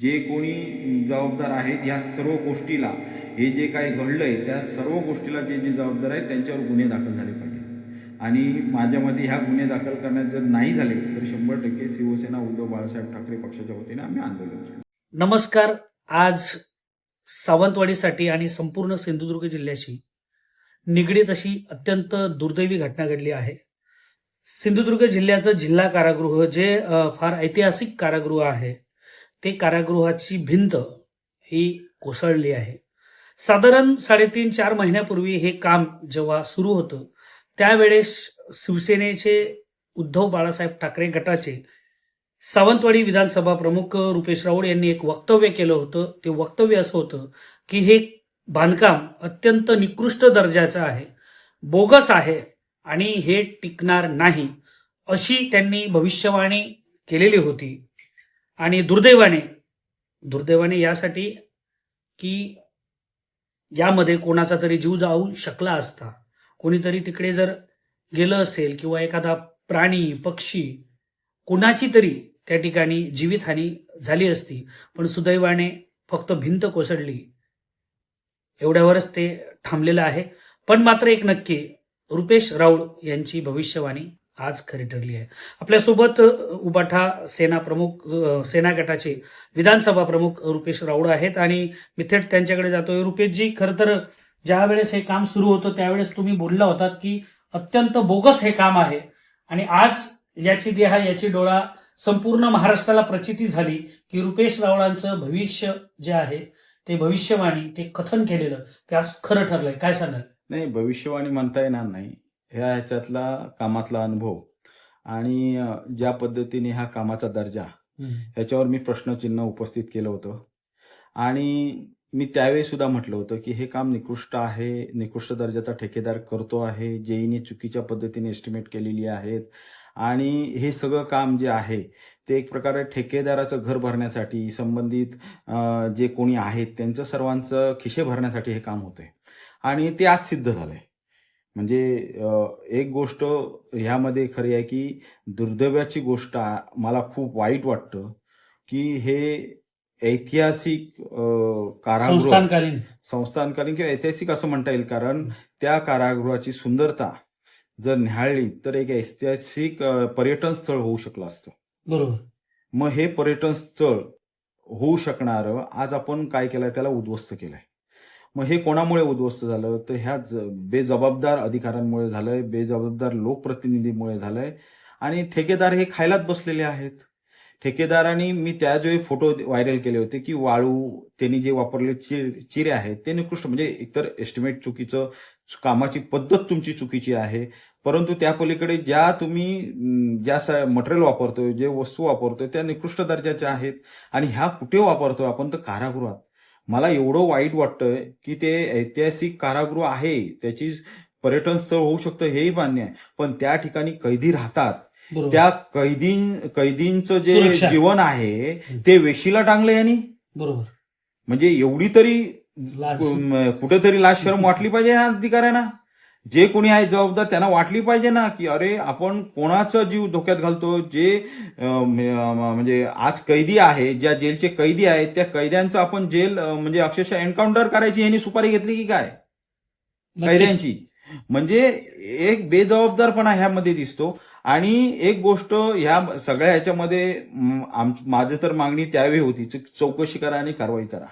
जे कोणी जबाबदार आहेत या सर्व गोष्टीला हे जे काही घडलंय त्या सर्व गोष्टीला जे जे जबाबदार आहेत त्यांच्यावर गुन्हे दाखल झाले पाहिजे आणि माझ्या मते ह्या गुन्हे दाखल करण्यात जर नाही झाले तर शंभर टक्के शिवसेना उद्धव बाळासाहेब ठाकरे पक्षाच्या वतीने आम्ही आंदोलन नमस्कार. आज सावंतवाडीसाठी आणि संपूर्ण सिंधुदुर्ग जिल्ह्याशी निगडीत अशी अत्यंत दुर्दैवी घटना घडली आहे. सिंधुदुर्ग जिल्ह्याचं जिल्हा कारागृह जे फार ऐतिहासिक कारागृह आहे ते कारागृहाची भिंत ही कोसळली आहे. साधारण साडेतीन चार महिन्यापूर्वी हे काम जेव्हा सुरू होतं त्यावेळेस शिवसेनेचे उद्धव बाळासाहेब ठाकरे गटाचे सावंतवाडी विधानसभा प्रमुख रुपेश राऊळ यांनी एक वक्तव्य केलं होतं. ते वक्तव्य असं होतं की हे बांधकाम अत्यंत निकृष्ट दर्जाचं आहे बोगस आहे आणि हे टिकणार नाही अशी त्यांनी भविष्यवाणी केलेली होती. आणि दुर्दैवाने दुर्दैवाने यासाठी की यामध्ये कोणाचा तरी जीव जाऊ शकला असता. कोणीतरी तिकडे जर गेलं असेल किंवा एखादा प्राणी पक्षी कुणाची तरी त्या ठिकाणी जीवितहानी झाली असती पण सुदैवाने फक्त भिंत कोसळली एवढ्यावरच ते थांबलेलं आहे. पण मात्र एक नक्की रुपेश राऊळ यांची भविष्यवाणी आज खरी ठरली आहे. आपल्यासोबत उबाठा सेना प्रमुख सेना गटाचे विधानसभा प्रमुख रुपेश राऊड आहेत आणि मी थेट त्यांच्याकडे जातोय. रुपेशजी खरं तर ज्या वेळेस हे काम सुरू होतं त्यावेळेस तुम्ही बोलला होतात की अत्यंत बोगस हे काम आहे आणि आज याची देहा याची डोळा संपूर्ण महाराष्ट्राला प्रचिती झाली की रुपेश रावळांचं भविष्य जे आहे ते भविष्यवाणी ते कथन केलेलं ते आज खरं ठरलंय. काय सांगाल? नाही भविष्यवाणी म्हणता येणार नाही. ह्या ह्याच्यातला कामातला अनुभव आणि ज्या पद्धतीने ह्या कामाचा दर्जा ह्याच्यावर मी प्रश्नचिन्ह उपस्थित केलं होतं. आणि मी त्यावेळी सुद्धा म्हटलं होतं की हे काम निकृष्ट आहे निकृष्ट दर्जाचा ठेकेदार करतो आहे जेईने चुकीच्या पद्धतीने एस्टिमेट केलेली आहेत आणि हे सगळं काम जे आहे ते एक प्रकारे ठेकेदाराचं घर भरण्यासाठी संबंधित जे कोणी आहेत त्यांचं सर्वांचं खिशे भरण्यासाठी हे काम होतंय. आणि ते आज सिद्ध झालंय. म्हणजे एक गोष्ट ह्यामध्ये खरी आहे की दुर्दैवाची गोष्ट मला खूप वाईट वाटतं की हे ऐतिहासिक कारागृह संस्थानकालीन. किंवा ऐतिहासिक असं म्हणता येईल कारण त्या कारागृहाची सुंदरता जर निहाळली तर एक ऐतिहासिक पर्यटन स्थळ होऊ शकलं असतं. बरोबर. मग हे पर्यटन स्थळ होऊ शकणारं आज आपण काय केलंय त्याला उद्ध्वस्त केलंय. मग हे कोणामुळे उद्ध्वस्त झालं? तर ह्या ज- बेजबाबदार अधिकाऱ्यांमुळे झालंय बेजबाबदार लोकप्रतिनिधीमुळे झालंय. आणि ठेकेदार हे खायलाच बसलेले आहेत. ठेकेदारांनी मी त्यावेळी फोटो व्हायरल केले होते की वाळू त्यांनी जे वापरले चिर चिरे आहेत ते निकृष्ट म्हणजे एकतर एस्टिमेट चुकीचं कामाची पद्धत तुमची चुकीची आहे. परंतु त्या पलीकडे ज्या तुम्ही ज्या मटेरियल वापरतोय जे वस्तू वापरतोय त्या निकृष्ट दर्जाच्या आहेत. आणि ह्या कुठे वापरतोय आपण? तर कारागृहात. मला एवढं वाईट वाटतंय की ते ऐतिहासिक कारागृह आहे त्याची पर्यटन स्थळ होऊ शकतं हेही मान्य आहे. पण त्या ठिकाणी कैदी राहतात. त्या कैदीन कैदींचं जे. जीवन आहे ते वेशीला टांगलं यांनी. बरोबर. म्हणजे एवढी तरी कुठेतरी लाज शरम वाटली पाहिजे या अधिकाऱ्यांना. जे कोणी आहे जबाबदार त्यांना वाटली पाहिजे ना की अरे आपण कोणाचा जीव धोक्यात घालतो? जे म्हणजे आज कैदी आहे ज्या जेलचे कैदी आहेत त्या कैद्यांचं आपण जेल म्हणजे अक्षरशः एन्काउंटर करायची यांनी सुपारी घेतली की काय. कैद्यांची. म्हणजे एक बेजबाबदारपणा ह्यामध्ये दिसतो. आणि एक गोष्ट ह्या सगळ्या ह्याच्यामध्ये आम- माझं तर मागणी त्यावेळी होती चौकशी करा आणि कारवाई करा.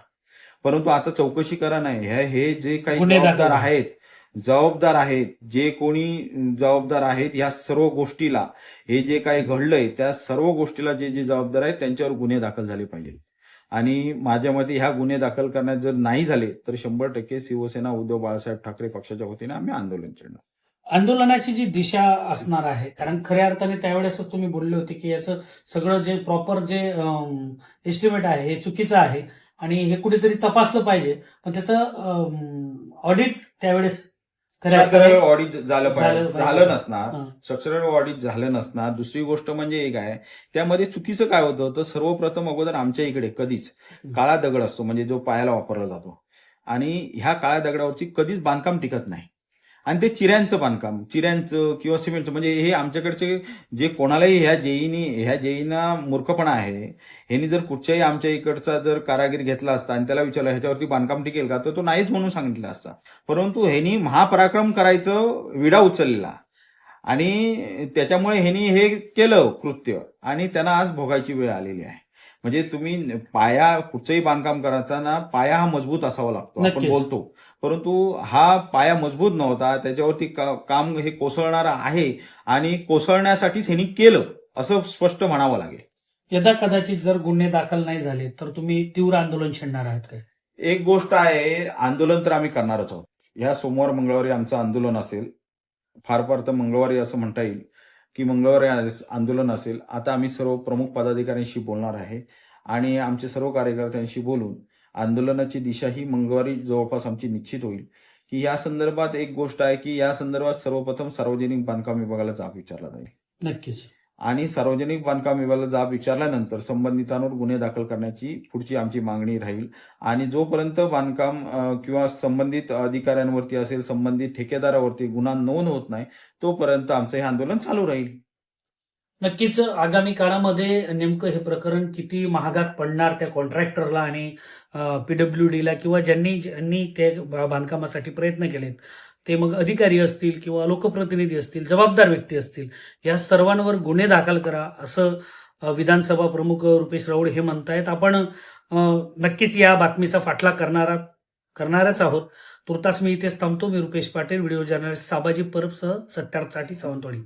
परंतु आता चौकशी करा नाही. ह्या हे जे काही जबाबदार. आहेत जबाबदार आहेत जे कोणी जबाबदार आहेत ह्या सर्व गोष्टीला हे जे काही घडलंय त्या सर्व गोष्टीला जे जे जबाबदार आहेत त्यांच्यावर गुन्हे दाखल झाले पाहिजेत आणि माझ्या मते ह्या गुन्हे दाखल करण्यात जर नाही झाले तर शंभर टक्के शिवसेना उद्धव बाळासाहेब ठाकरे पक्षाच्या वतीने आम्ही आंदोलन छेडणार आंदोलनाची जी दिशा असणार आहे कारण खऱ्या अर्थाने त्यावेळेसच तुम्ही बोलले होते की याचं सगळं जे प्रॉपर जे एस्टिमेट आहे हे चुकीचं आहे. आणि हे कुठेतरी तपासलं पाहिजे. पण त्याचं ऑडिट त्यावेळेस स्ट्रक्चरल ऑडिट झालं पाहिजे. झालं नसणार. स्ट्रक्चरल ऑडिट झालं नसणार. दुसरी गोष्ट म्हणजे एक आहे त्यामध्ये चुकीचं काय होतं तर सर्वप्रथम अगोदर आमच्या इकडे कधीच काळा दगड असतो म्हणजे जो पायाला वापरला जातो. आणि ह्या काळ्या दगडावरची कधीच बांधकाम टिकत नाही. आणि ते चिऱ्यांचं बांधकाम चिऱ्यांचं किंवा सिमेंटचं. म्हणजे हे आमच्याकडचे जे कोणालाही ह्या जेईनी ह्या जेईना मूर्खपणा आहे ह्यांनी जर कुठच्याही आमच्या इकडचा जर कारागीर घेतला असता आणि त्याला विचारलं ह्याच्यावरती बांधकाम टिकेल का? तर तो नाहीच म्हणून सांगितला असता. परंतु ह्यांनी महापराक्रम करायचं विडा उचललेला आणि त्याच्यामुळे ह्यांनी हे केलं कृत्य. आणि त्यांना आज भोगायची वेळ आलेली आहे. म्हणजे तुम्ही पाया कुठचंही बांधकाम करताना पाया हा मजबूत असावा लागतो आपण. बोलतो. परंतु हा पाया मजबूत नव्हता त्याच्यावरती काम हे कोसळणारं आहे आणि कोसळण्यासाठीच ह्यांनी केलं असं स्पष्ट म्हणावं लागेल. यदा कदाचित जर गुन्हे दाखल नाही झाले तर तुम्ही तीव्र आंदोलन छेडणार आहात काय? एक गोष्ट आहे आंदोलन तर आम्ही करणारच आहोत. ह्या सोमवार मंगळवारी आमचं आंदोलन असेल फार फार तर मंगळवारी असं म्हणता येईल. की मंगळवारी आंदोलन असेल आता आम्ही सर्व प्रमुख पदाधिकाऱ्यांशी बोलणार आहे आणि आमचे सर्व कार्यकर्त्यांशी बोलून आंदोलनाची दिशा ही मंगळवारी जवळपास आमची निश्चित होईल. की या संदर्भात एक गोष्ट आहे की या संदर्भात सर्वप्रथम सार्वजनिक बांधकाम विभागाला जाब विचारला जाईल. नक्कीच. आणि सार्वजनिक बांधकाम विभागाला जाब विचारल्यानंतर संबंधितांवर गुन्हे दाखल करण्याची पुढची आमची मागणी राहील. आणि जोपर्यंत बांधकाम किंवा संबंधित अधिकाऱ्यांवरती असेल संबंधित ठेकेदारावरती गुन्हा नोंद होत नाही तोपर्यंत आमचं हे आंदोलन चालू राहील. नक्कीच आगामी काळामध्ये नेमकं हे प्रकरण किती महागात पडणार त्या कॉन्ट्रॅक्टरला आणि पीडब्ल्यू डीला किंवा ज्यांनी ज्यांनी ते बांधकामासाठी प्रयत्न केलेत ते मग अधिकारी असतील किंवा लोकप्रतिनिधी असतील जबाबदार व्यक्ती असतील या सर्वांवर गुन्हे दाखल करा असं विधानसभा प्रमुख रुपेश राऊळ हे म्हणतायत. आपण नक्कीच या बातमीचा फाटला करणारा करणारच आहोत. तुर्तास मी इथेच थांबतो. मी रुपेश पाटील व्हिडिओ जर्नलिस्ट साबाजी परबसह सत्यार्थसाठी सावंतवाडी.